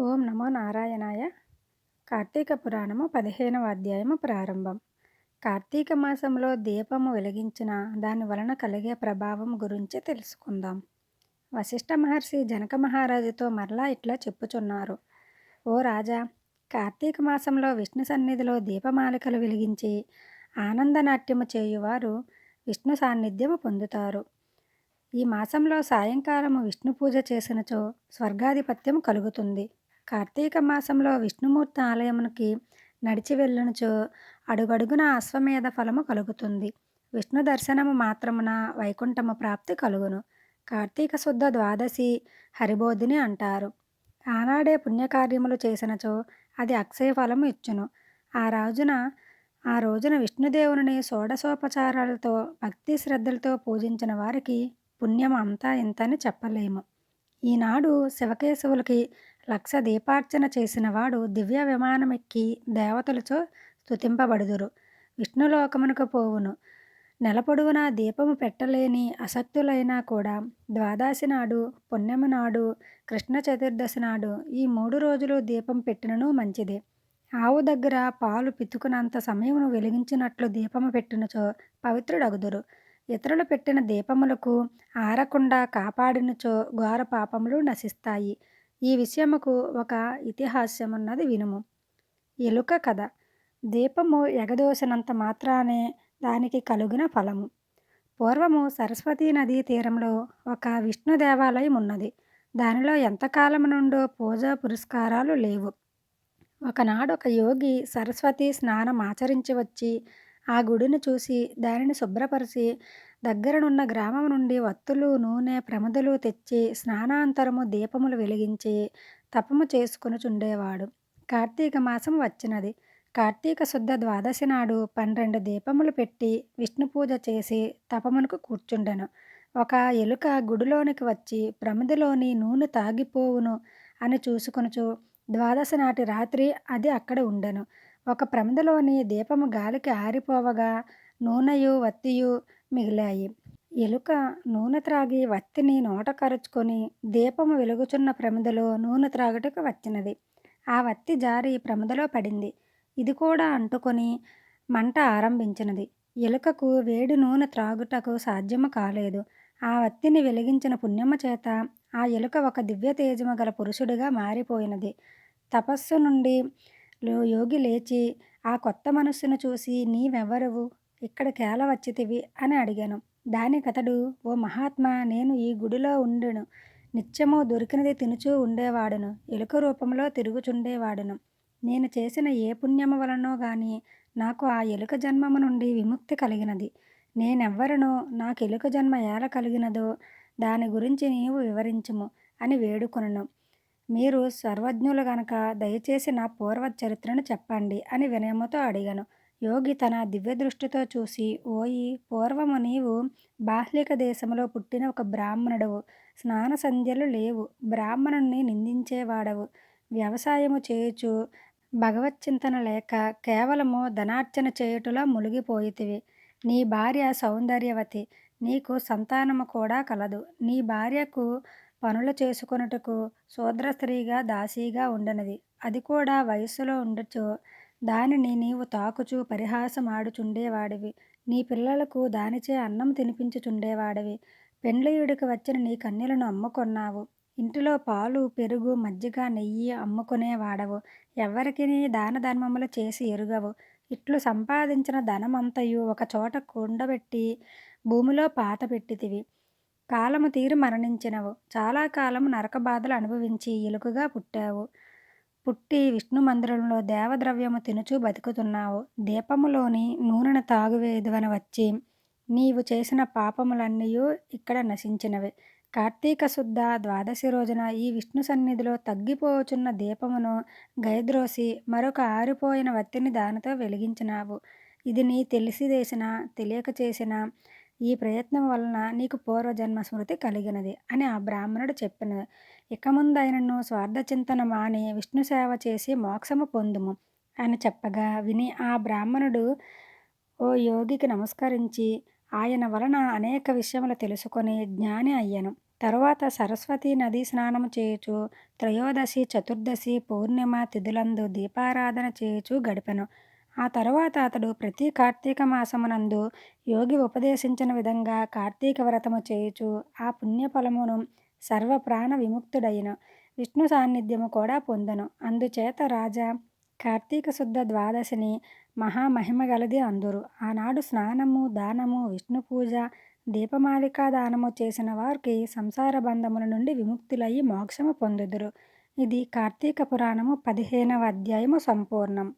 ఓం నమో నారాయణాయ. కార్తీక పురాణము పదిహేనవ అధ్యాయము ప్రారంభం. కార్తీక మాసంలో దీపము వెలిగించిన దాని వలన కలిగే ప్రభావం గురించి తెలుసుకుందాం. వశిష్ఠ మహర్షి జనక మహారాజుతో మరలా ఇట్లా చెప్పుచున్నారు. ఓ రాజా కార్తీక మాసంలో విష్ణు సన్నిధిలో దీపమాలికలు వెలిగించి ఆనందనాట్యము చేయువారు విష్ణు సాన్నిధ్యము పొందుతారు. ఈ మాసంలో సాయంకాలము విష్ణు పూజ చేసినచో స్వర్గాధిపత్యం కలుగుతుంది. కార్తీక మాసంలో విష్ణుమూర్తి ఆలయమునికి నడిచి వెళ్ళునుచో అడుగడుగున అశ్వమేధ ఫలము కలుగుతుంది. విష్ణు దర్శనము మాత్రమున వైకుంఠము ప్రాప్తి కలుగును. కార్తీక శుద్ధ ద్వాదశి హరిబోధిని అంటారు. ఆనాడే పుణ్యకార్యములు చేసినచో అది అక్షయ ఫలము ఇచ్చును. ఆ రోజున ఆ రోజున విష్ణుదేవుని షోడశోపచారాలతో భక్తి శ్రద్ధలతో పూజించిన వారికి పుణ్యం అంతా ఇంతని చెప్పలేము. ఈనాడు శివకేశవులకి లక్ష దీపార్చన చేసినవాడు దివ్య విమానమెక్కి దేవతలచో దేవతలతో స్తుతింపబడుదురు. విష్ణులోకమునకు పోవును. నెలపొడుగునా దీపము పెట్టలేని అసక్తులైనా కూడా ద్వాదశి నాడు పుణ్యము నాడు కృష్ణ చతుర్దశి నాడు ఈ మూడు రోజులు దీపం పెట్టినను మంచిదే. ఆవు దగ్గర పాలు పితుకునంత సమయమును వెలిగించినట్లు దీపము పెట్టినచో పవిత్రుడగుదురు. ఇతరులు పెట్టిన దీపములకు ఆరకుండా కాపాడినచో ఘోర పాపములు నశిస్తాయి. ఈ విషయముకు ఒక ఇతిహాస్యమున్నది వినుము. ఎలుక కథ దీపము ఎగదోసినంత మాత్రానే దానికి కలుగిన ఫలము. పూర్వము సరస్వతీ నదీ తీరంలో ఒక విష్ణు దేవాలయం ఉన్నది దానిలో ఎంతకాలం నుండో పూజ పురస్కారాలు లేవు. ఒకనాడు ఒక యోగి సరస్వతి స్నానం ఆచరించి వచ్చి ఆ గుడిని చూసి దానిని శుభ్రపరిచి దగ్గరనున్న గ్రామం నుండి వత్తులు నూనె ప్రమదలు తెచ్చి స్నానాంతరము దీపములు వెలిగించి తపము చేసుకొనుచుండేవాడు. కార్తీక మాసం వచ్చినది. కార్తీక శుద్ధ ద్వాదశి నాడు పన్నెండు దీపములు పెట్టి విష్ణు పూజ చేసి తపమునకు కూర్చుండెను. ఒక ఎలుక గుడిలోనికి వచ్చి ప్రమిదిలోని నూనె తాగిపోవును అని చూసుకొనుచు ద్వాదశి నాటి రాత్రి అది అక్కడ ఉండెను. ఒక ప్రమిదలోని దీపము గాలికి ఆరిపోవగా నూనెయు వత్తియు మిగిలాయి. ఎలుక నూనె త్రాగి వత్తిని నోట కరుచుకొని దీపము వెలుగుచున్న ప్రమిదలో నూనె త్రాగుటకు వచ్చినది. ఆ వత్తి జారి ప్రమిదలో పడింది. ఇది కూడా అంటుకొని మంట ఆరంభించినది. ఎలుకకు వేడి నూనె త్రాగుటకు సాధ్యము కాలేదు. ఆ వత్తిని వెలిగించిన పుణ్యమ చేత ఆ ఎలుక ఒక దివ్య తేజము గల పురుషుడిగా మారిపోయినది. తపస్సు నుండి యోగి లేచి ఆ కొత్త మనస్సును చూసి నీవెవరువు? ఇక్కడికేల వచ్చితివి అని అడిగాను. దానికతడు ఓ మహాత్మా నేను ఈ గుడిలో ఉండెను. నిత్యము దొరికినది తినుచూ ఉండేవాడును. ఎలుక రూపంలో తిరుగుచుండేవాడును. నేను చేసిన ఏ పుణ్యము వలనో గాని నాకు ఆ ఎలుక జన్మము నుండి విముక్తి కలిగినది. నేనెవ్వరనో నాకు ఎలుక జన్మ ఎలా కలిగినదో దాని గురించి నీవు వివరించుము అని వేడుకొనను. మీరు సర్వజ్ఞులు గనక దయచేసి నా పూర్వ చరిత్రను చెప్పండి అని వినయముతో అడిగాను. యోగి తన దివ్య దృష్టితో చూసి ఓయి పూర్వము నీవు బాహ్లిక దేశంలో పుట్టిన ఒక బ్రాహ్మణుడవు. స్నాన సంధ్యలు లేవు. బ్రాహ్మణుని నిందించేవాడవు. వ్యవసాయము చేయుచు భగవచ్చింతన లేక కేవలము ధనార్చన చేయుటలో మునిగిపోయితివి. నీ భార్య సౌందర్యవతి. నీకు సంతానము కూడా కలదు. నీ భార్యకు పనులు చేసుకొనుటకు శూద్ర స్త్రీగా దాసీగా ఉండనిది. అది కూడా వయస్సులో ఉండొచ్చు. దానిని నీవు తాకుచు పరిహాసమాడుచుండేవాడివి. నీ పిల్లలకు దానిచే అన్నం తినిపించుచుండేవాడివి. పెండ్లియుడికి వచ్చిన నీ కన్యలను అమ్ముకొన్నావు. ఇంటిలో పాలు పెరుగు మజ్జిగ నెయ్యి అమ్ముకునేవాడవు. ఎవరికి దాన ధర్మములు చేసి ఎరుగవు. ఇట్లు సంపాదించిన ధనమంతయు ఒక చోట కుండబెట్టి భూమిలో పాత పెట్టితివి. కాలము తీరి మరణించినవు. చాలా కాలం నరక బాధలు అనుభవించి ఎలుకగా పుట్టావు. పుట్టి విష్ణు మందిరంలో దేవద్రవ్యము తినుచూ బతుకుతున్నావు. దీపములోని నూనెను తాగువేదువని వచ్చి నీవు చేసిన పాపములన్నీ ఇక్కడ నశించినవి. కార్తీక శుద్ధ ద్వాదశి రోజున ఈ విష్ణు సన్నిధిలో తగ్గిపోచున్న దీపమును గైద్రోసి మరొక ఆరిపోయిన వత్తిని దానితో వెలిగించినావు. ఇది నీ తెలిసి చేసిన తెలియక చేసిన ఈ ప్రయత్నం వలన నీకు పూర్వజన్మ స్మృతి కలిగినది అని ఆ బ్రాహ్మణుడు చెప్పిన ఇక ముందైనను స్వార్థ చింతన మాని విష్ణు సేవ చేసి మోక్షము పొందుము అని చెప్పగా విని ఆ బ్రాహ్మణుడు ఓ యోగికి నమస్కరించి ఆయన వలన అనేక విషయములు తెలుసుకొని జ్ఞాని అయ్యను. తరువాత సరస్వతీ నదీ స్నానము చేయుచు త్రయోదశి చతుర్దశి పూర్ణిమ తిథులందు దీపారాధన చేయుచు గడిపెను. ఆ తరువాత అతడు ప్రతి కార్తీక మాసమునందు యోగి ఉపదేశించిన విధంగా కార్తీక వ్రతము చేయుచు ఆ పుణ్యఫలమును సర్వప్రాణ విముక్తుడైన విష్ణు సాన్నిధ్యము కూడా పొందను. అందుచేత రాజా కార్తీక శుద్ధ ద్వాదశిని మహామహిమగలది అందురు. ఆనాడు స్నానము దానము విష్ణు పూజ దీపమాలికా దానము చేసిన వారికి సంసార బంధముల నుండి విముక్తులయ్యి మోక్షము పొందుదురు. ఇది కార్తీక పురాణము పదిహేనవ అధ్యాయము సంపూర్ణం.